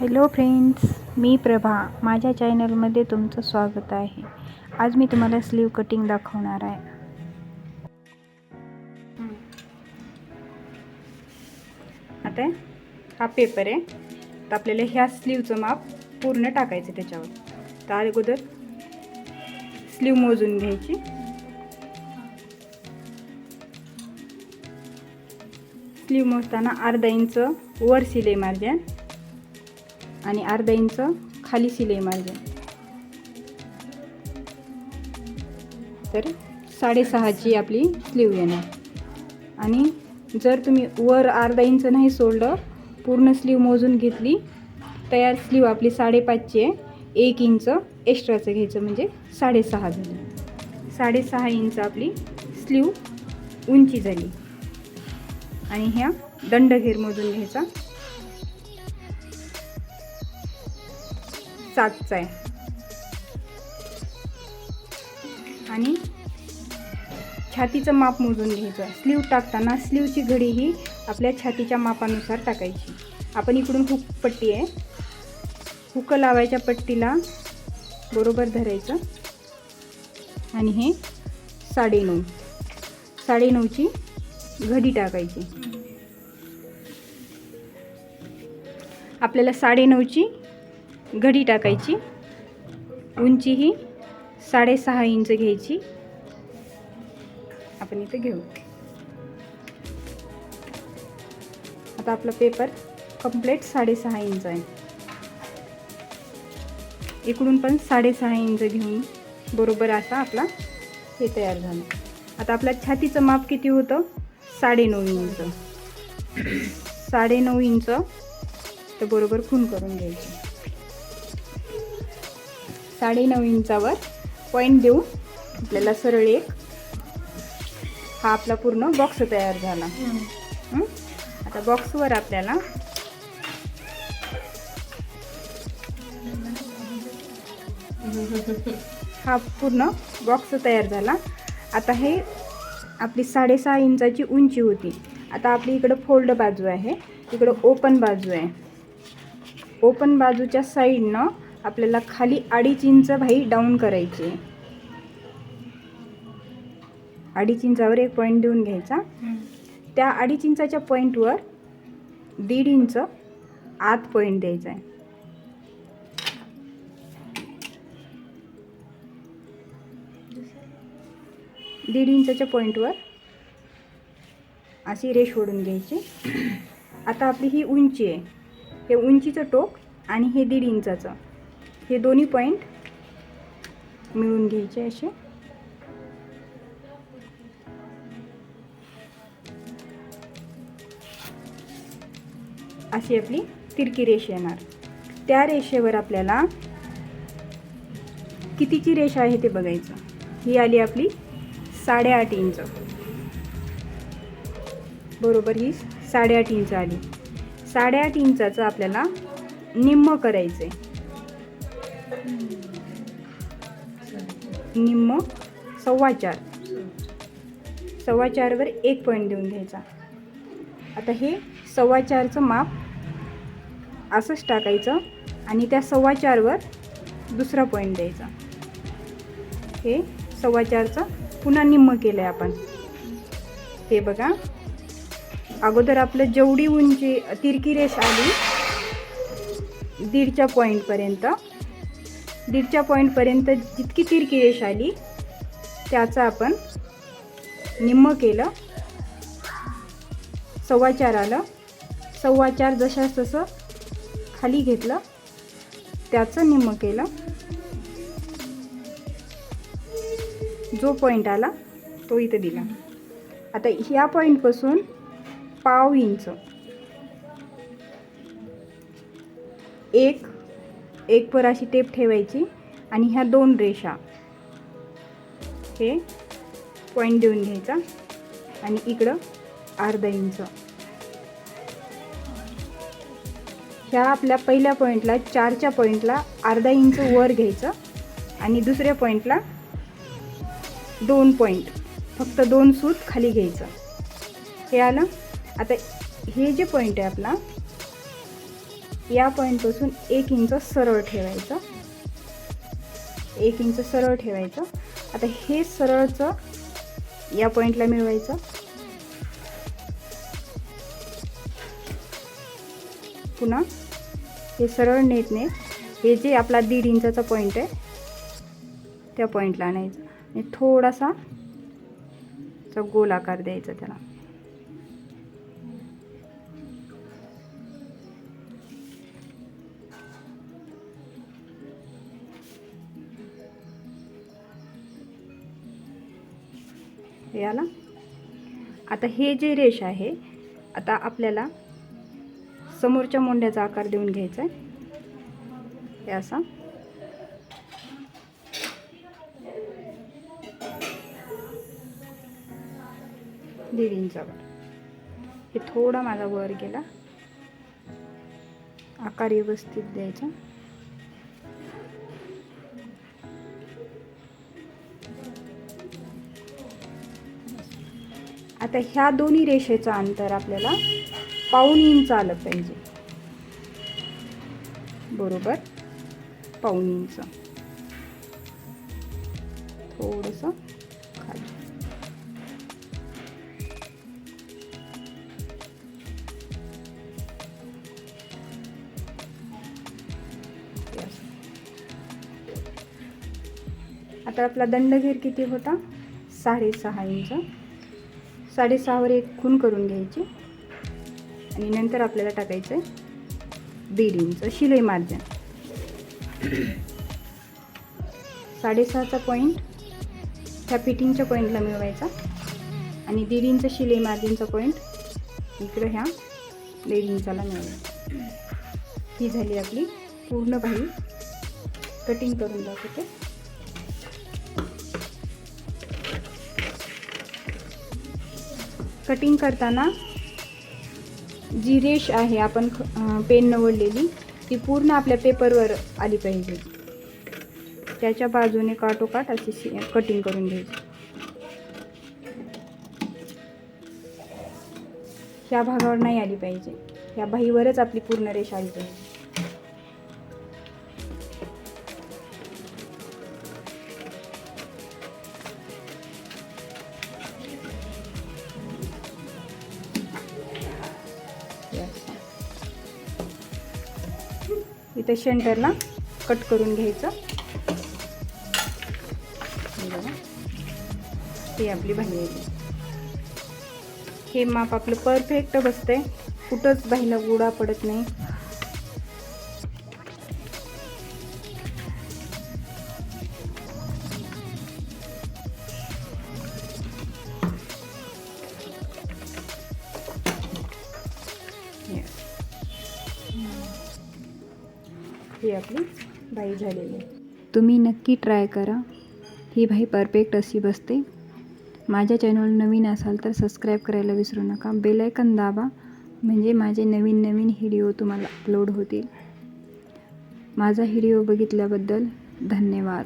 Hello friends मी प्रभा. माझ्या चॅनलमध्ये तुमचं स्वागत आहे. आज मी तुम्हाला स्लीव कटिंग दाखवणार आहे. आता हा पेपर आहे. तर आपल्याला ह्या स्लीवचं माप पूर्ण टाकायचं त्याच्यावर. तर अगोदर स्लीव मोजून घ्यायची. स्लीव मोजताना अर्धा इंच वर सिलाई मार्जिन आणि अर्धा इंच खाली शिलाई मार्जिन. तर साडेसहाची आपली स्लीव येणार. आणि जर तुम्ही वर अर्धा इंच नाही सोडलं पूर्ण स्लीव मोजून घेतली तयार स्लीव आपली साडेपाचची आहे. एक इंच एक्स्ट्राचं घ्यायचं म्हणजे साडेसहा झाली. साडेसहा इंच आपली स्लीव उंची झाली. आणि ह्या दंडघेर मोजून घ्यायचा. सातचा आहे. आणि छातीचं माप मोजून घ्यायचं. स्लीव टाकताना स्लीवची घडी ही आपल्या छातीच्या मापानुसार टाकायची. आपण इकडून हुक पट्टी आहे. हुक लावायच्या पट्टीला बरोबर धरायचं. आणि हे साडेनऊ साडेनऊची घडी टाकायची. आपल्याला साडेनऊची घडी टाकायची. उंची ही साडेसहा इंच घ्यायची. आपण इथे घेऊ. आता आपला पेपर कंप्लेट साडेसहा इंच आहे. इकडून पण साडेसहा इंच घेऊन बरोबर असा आपला हे तयार झालं. आता आपल्या छातीचं माप किती होतं? साडेनऊ इंच. साडेनऊ इंच. तर बरोबर खून करून घ्यायची. साडेनऊ इंचावर पॉईंट देऊन आपल्याला सरळ एक हा आपला पूर्ण बॉक्स तयार झाला. आता बॉक्सवर आपल्याला हा पूर्ण बॉक्स तयार झाला. आता हे आपली साडेसहा इंचाची उंची होती. आता आपली इकडं फोल्ड बाजू आहे. इकडं ओपन बाजू आहे. ओपन बाजूच्या साईडनं आपल्याला खाली अडीच इंच भाई डाऊन करायची. आहे अडीच इंचावर एक पॉईंट देऊन घ्यायचा. त्या अडीच इंचाच्या पॉईंटवर दीड इंच आत पॉईंट द्यायचा आहे. दीड इंचाच्या पॉईंटवर अशी रेष ओढून घ्यायची. आता आपली ही उंची आहे. हे उंचीचं टोक आणि हे दीड इंचाचं. हे दोन्ही पॉईंट मिळून घ्यायचे असे. अशी आपली तिरकी रेष येणार. त्या रेषेवर आपल्याला कितीची रेषा आहे ते बघायचं. ही आली आपली साडेआठ इंच. बरोबर ही साडेआठ इंच आली. साडेआठ इंचाचं आपल्याला निम्म करायचं आहे निम्म सव्वा चार सव्वा चारवर एक पॉईंट देऊन घ्यायचा. आता हे सव्वा चारचं माप असंच टाकायचं आणि त्या सव्वा चारवर दुसरा पॉईंट द्यायचा. हे सव्वा चारचं पुन्हा निम्म केलं आहे आपण. हे बघा. अगोदर आपलं जेवढी उंची तिरकी रेष आली दीडच्या पॉईंटपर्यंत दीडच्या पॉईंटपर्यंत जितकी तिरकी रेष आली त्याचं आपण निम्म केलं. सव्वा चार आलं. सव्वा चार तसं खाली घेतलं. त्याचं निम्म केलं. जो पॉईंट आला तो इथं दिला. आता ह्या पॉईंटपासून पाव इंच. एक एक पर अशी टेप ठेवायची आणि ह्या दोन रेषा हे पॉईंट देऊन घ्यायचा. आणि इकडं अर्धा इंच. ह्या आपल्या पहिल्या पॉईंटला चारच्या पॉईंटला अर्धा इंच वर घ्यायचं. आणि दुसऱ्या पॉईंटला दोन पॉईंट फक्त दोन सूत खाली घ्यायचं. हे आलं. आता हे जे पॉईंट आहे आपला या पॉईंटपासून एक इंच सरळ ठेवायचं. एक इंच सरळ ठेवायचं. आता हे सरळचं या पॉईंटला मिळवायचं. पुन्हा हे सरळ नेटने हे जे आपला दीड इंचाचा पॉईंट आहे त्या पॉईंटला आणायचं. आणि थोडासा असा गोल आकार द्यायचा त्याला. हे आला आता हे जे रेष आहे आता आपल्याला समोरच्या मोंड्याचा आकार देऊन घ्यायचा आहे. हे असा. दीड इंचावर. हे थोडा माझा वर गेला. आकार व्यवस्थित द्यायचा. आता ह्या दोन्ही रेषेचं अंतर आपल्याला पाऊण इंच आलं पाहिजे. बरोबर? पाऊण इंच. थोडंसं खाली. आता आपला दंडघेर किती होता? साडेसहा इंच. साडेसहावर एक खून करून घ्यायची. आणि नंतर आपल्याला टाकायचं आहे दीड इंच शिलाई मार्जिन साडेसहाचा पॉईंट ह्या फिटिंगच्या पॉईंटला मिळवायचा. आणि दीड इंच शिलाई मार्जिनचा पॉईंट इकडं ह्या दीड इंचाला मिळवायचा. ही झाली आपली पूर्ण भाई कटिंग करून दाखवते. कटिंग करताना जी रेष आहे आपण पेन निवडलेली ती पूर्ण आपल्या पेपरवर आली पाहिजे. त्याच्या बाजूने काटोकाट अशी कटिंग करून घ्यायची. ह्या भागावर नाही आली पाहिजे. ह्या बाहीवरच आपली पूर्ण रेष आली पाहिजे. ते शेंडरला कट करून घ्यायचं. हे बघा. ही आपली भाजी आहे. हे माप आपलं परफेक्ट बसतंय. कुठंच बाईला गुडा पडत नाही. ही आपली बाई झालेली तुम्ही नक्की ट्राय करा. ही बाई परफेक्ट अशी बसते. माझ्या चॅनल नवीन असाल तर सबस्क्राईब करायला विसरू नका. बेलायकन दाबा. म्हणजे माझे नवीन नवीन व्हिडिओ तुम्हाला अपलोड होतील. माझा व्हिडिओ बघितल्याबद्दल धन्यवाद.